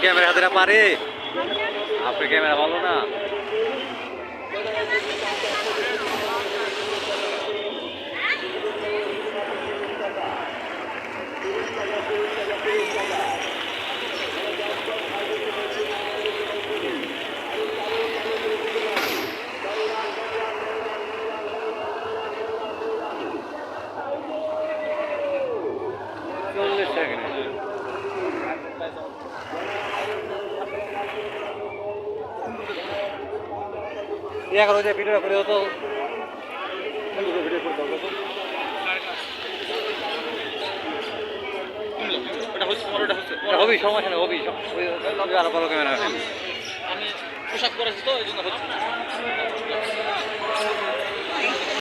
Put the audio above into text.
Camera হাতে না পারে? আপনার ক্যামেরা ভালো না? ইয়া করো, যে ভিডিও করে তো। ভিডিও করে দাও হবি, সমস্যা নেই। হবি আরও ভালো ক্যামেরা আমি পোশাক করেছি তো, এই জন্য